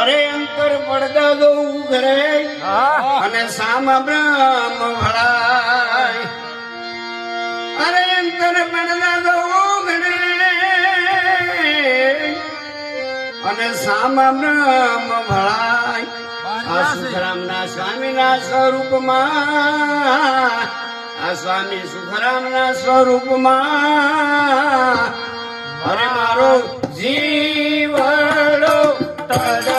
અરે અંતર પડદા દો ઉઘરે. અને સામ બ્રહ્મ ભરાય. અરે અંતર પડદા દો ઉઘરે. અને સામ બ્રહ્મ ભરાય. આ સુખરામના સ્વામીના સ્વરૂપમાં. આ સ્વામી સુખરામના સ્વરૂપમાં. અરે મારો જીવડો તડ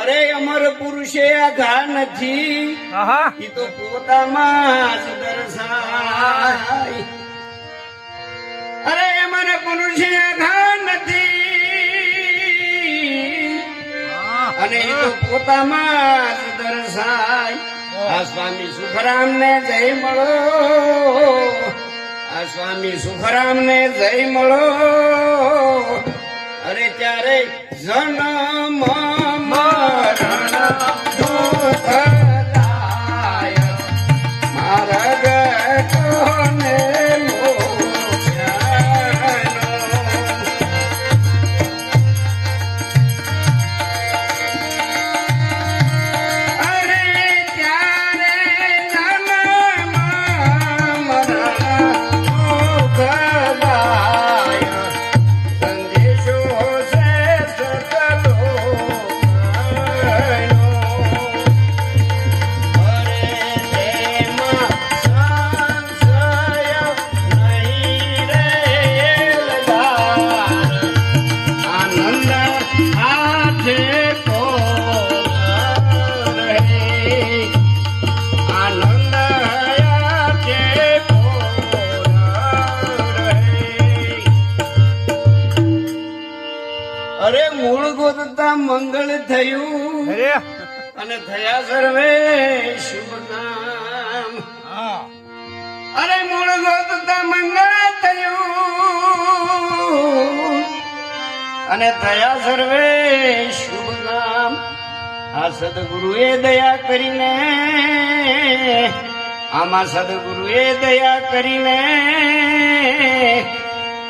અરે અમર પુરુષે આઘા નથી. ઈ તો પોતામાં જ દર્શાય. નથી અને તો પોતામાં જ દર્શાય. આ સ્વામી સુખરામ ને જય મળો. આ સ્વામી સુખરામ ને જય મળો. અરે ત્યારે જન્મ અરે મૂળ ગોતતા મંગળ થયું. અરે. અને થયા સર્વે શુભ નામ. અરે મૂળ ગોતતા મંગળ થયું. અને થયા સર્વે શુભ નામ. આ સદગુરુએ દયા કરીને આમાં સદગુરુએ દયા કરીને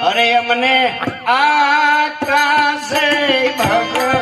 અરે અમને trazer, Babão.